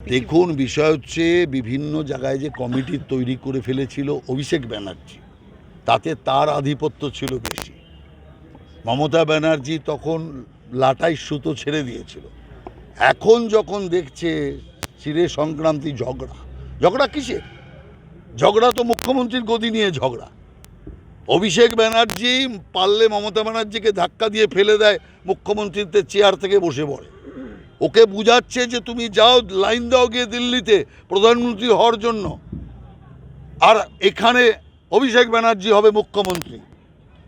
দেখুন, বিষয় হচ্ছে বিভিন্ন জায়গায় যে কমিটি তৈরি করে ফেলেছিল অভিষেক ব্যানার্জি, তাতে তার আধিপত্য ছিল বেশি। মমতা ব্যানার্জি তখন লাটাই সুতো ছেড়ে দিয়েছিল। এখন যখন দেখছে চিরে সংক্রান্তি ঝগড়া ঝগড়া কিসের? ঝগড়া তো মুখ্যমন্ত্রীর গদি নিয়ে ঝগড়া। অভিষেক ব্যানার্জি পারলে মমতা ব্যানার্জিকে ধাক্কা দিয়ে ফেলে দেয় মুখ্যমন্ত্রীতে চেয়ার থেকে বসে পড়ে। ওকে বুঝাচ্ছে যে তুমি যাও, লাইন দাও গিয়ে দিল্লিতে প্রধানমন্ত্রী হওয়ার জন্য। আর এখানে অভিষেক ব্যানার্জি হবে মুখ্যমন্ত্রী।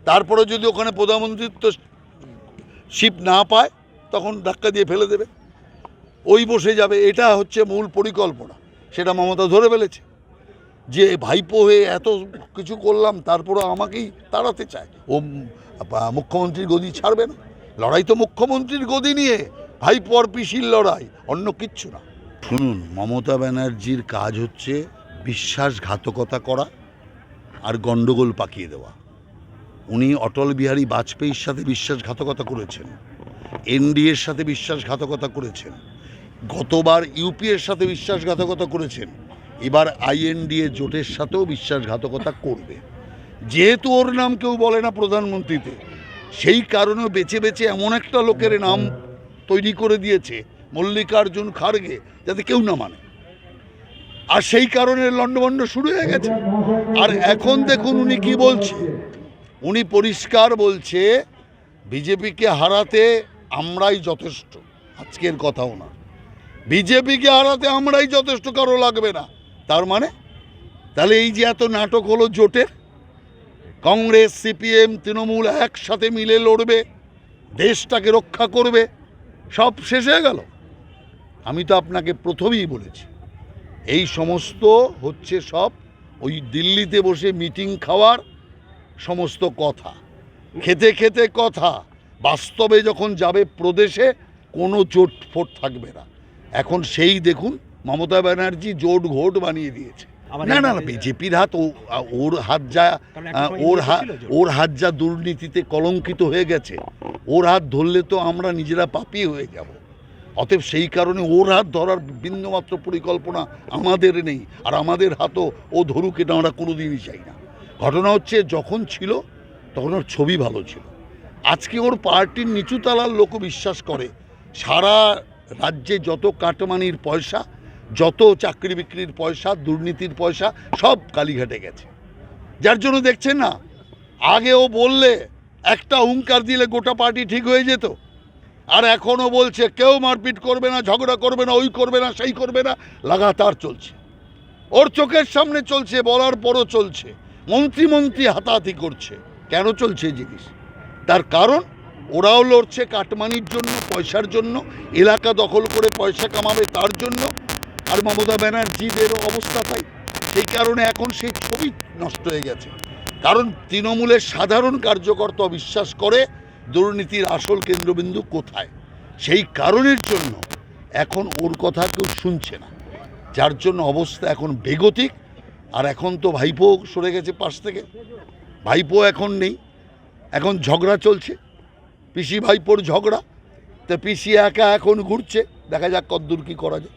তারপরে যদি ওখানে প্রধানমন্ত্রিত্ব শিপ না পায়, তখন ধাক্কা দিয়ে ফেলে দেবে। ওই বসে যাবে, এটা হচ্ছে মূল পরিকল্পনা। সেটা মমতা ধরে ফেলেছে। যে ভাইপো হয়ে এত কিছু করলাম, তারপরও আমাকেই তাড়াতে চায়। ও মুখ্যমন্ত্রীর গদি ছাড়বে না। লড়াই তো মুখ্যমন্ত্রীর গদি নিয়ে। ভাইপো আর পিসির লড়াই, অন্য কিচ্ছু না। শুনুন, মমতা ব্যানার্জির কাজ হচ্ছে বিশ্বাসঘাতকতা করা আর গণ্ডগোল পাকিয়ে দেওয়া। উনি অটল বিহারী বাজপেয়ীর সাথে বিশ্বাসঘাতকতা করেছেন, এনডিএর সাথে বিশ্বাসঘাতকতা করেছেন, গতবার ইউপিএর সাথে বিশ্বাসঘাতকতা করেছেন, এবার আইএনডিএ জোটের সাথেও বিশ্বাসঘাতকতা করবে। যেহেতু ওর নাম কেউ বলে না প্রধানমন্ত্রীতে, সেই কারণে বেছে বেছে এমন একটা লোকের নাম তৈরি করে দিয়েছে মল্লিকার্জুন খাড়গে যাতে কেউ না মানে। আর সেই কারণে লণ্ডভণ্ড শুরু হয়ে গেছে। আর এখন দেখুন উনি কি বলছে। উনি পরিষ্কার বলছে, বিজেপিকে হারাতে আমরাই যথেষ্ট। আজকের কথাও না। বিজেপিকে হারাতে আমরাই যথেষ্ট, কারও লাগবে না। তার মানে? তাহলে এই যে এত নাটক হলো জোটের, কংগ্রেস, সিপিএম, তৃণমূল একসাথে মিলে লড়বে, দেশটাকে রক্ষা করবে সব শেষ হয়ে গেল। আমি তো আপনাকে প্রথমেই বলেছি, এই সমস্ত হচ্ছে সব ওই দিল্লিতে বসে মিটিং খাওয়ার সমস্ত কথা, খেতে খেতে কথা। বাস্তবে যখন যাবে প্রদেশে, কোনো জোট ফোট থাকবে না। এখন সেই দেখুন, মমতা ব্যানার্জি জোট ঘোট বানিয়ে দিয়েছে। না না না বিজেপির হাত ও- ওর হাত যা ওর হাত ওর হাত যা দুর্নীতিতে কলঙ্কিত হয়ে গেছে ওর হাত ধরলে তো আমরা নিজেরা পাপি হয়ে যাব। অতএব সেই কারণে ওর হাত ধরার বিন্দুমাত্র পরিকল্পনা আমাদের নেই আর আমাদের হাতও ও ধরুক এটা আমরা কোনোদিনই চাই না। ঘটনা হচ্ছে যখন ছিল তখন ওর ছবি ভালো ছিল। আজকে ওর পার্টির নিচুতলার লোকও বিশ্বাস করে সারা রাজ্যে যত কাটমানির পয়সা যত চাকরি বিক্রির পয়সা, দুর্নীতির পয়সা, সব কালীঘাটে গেছে। যার জন্য দেখছেন না, আগে ও বললে একটা হুঙ্কার দিলে গোটা পার্টি ঠিক হয়ে যেত। আর এখনও বলছে, কেউ মারপিট করবে না, ঝগড়া করবে না, ওই করবে না, সেই করবে না, লাগাতার চলছে। ওর চোখের সামনে চলছে, বলার পরও চলছে। মন্ত্রী মন্ত্রী হাতাহাতি করছে। কেন চলছে জিনিস? তার কারণ, ওরাও লড়ছে কাটমানির জন্য, পয়সার জন্য, এলাকা দখল করে পয়সা কামাবে তার জন্য আর মমতা ব্যানার্জিদেরও অবস্থা তাই সেই কারণে এখন সেই ছবি নষ্ট হয়ে গেছে। কারণ তৃণমূলের সাধারণ কার্যকর্তা বিশ্বাস করে দুর্নীতির আসল কেন্দ্রবিন্দু কোথায়? সেই কারণের জন্য এখন ওর কথা কেউ শুনছে না। যার জন্য অবস্থা এখন বেগতিক, আর এখন তো ভাইপো সরে গেছে পাশ থেকে। ভাইপো এখন নেই, এখন ঝগড়া চলছে। পিসি ভাইপোর ঝগড়া, তা পিসি একা এখন ঘুরছে। দেখা যাক কদ্দূর কী করা যায়।